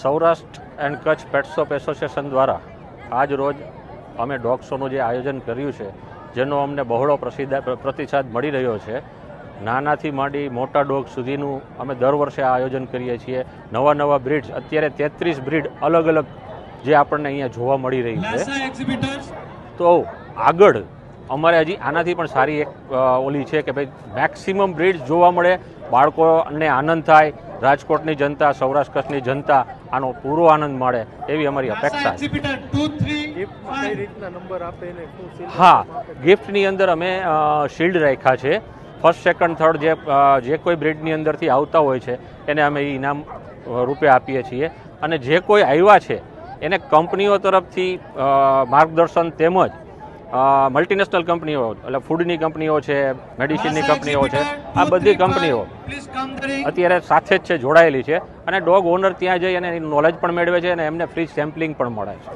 Saurashtra and Kutch pet shop association દ્વારા આજ રોજ અમે ડોગ શોનું જે આયોજન કર્યું છે જેનો અમને બહોળો પ્રસિદ્ધ પ્રતિસાદ મળી રહ્યો છે. નાનાથી માંડી મોટા ડોગ સુધીનું અમે દર વર્ષે આ આયોજન કરીએ છીએ. નવા નવા બ્રિડ્સ અત્યારે તેત્રીસ બ્રિડ અલગ અલગ જે આપણને અહીંયા જોવા મળી રહી છે. તો આગળ અમારે હજી આનાથી પણ સારી એક ઓલી છે કે ભાઈ મેક્સિમમ બ્રિડ્સ જોવા મળે બાળકોને આનંદ થાય રાજકોટની જનતા સૌરાષ્ટ્ર કચ્છની જનતા આનો પૂરો આનંદ મળે એવી અમારી અપેક્ષા છે. exhibitor 2 3 ગિફ્ટમાં કઈ 5 રીતના નંબર આપે ને શું શિલ્પ હા ગિફ્ટની અંદર અમે શિલ્ડ રાખ્યા છે. ફર્સ્ટ સેકન્ડ થર્ડ જે જે કોઈ બ્રિડની અંદરથી આવતા હોય છે એને અમે ઇનામ રૂપે આપીએ છીએ. અને જે કોઈ આવ્યા છે એને કંપનીઓ તરફથી માર્ગદર્શન તેમજ મલ્ટીનેશનલ કંપનીઓ એટલે ફૂડની કંપનીઓ છે મેડિસિનની કંપનીઓ છે આ બધી કંપનીઓ. અત્યારે સાથે જ છે જોડાયેલી છે. અને ડોગ ઓનર ત્યાં જઈ અને નોલેજ પણ મેળવે છે અને એમને ફ્રી સેમ્પલિંગ પણ મળે છે.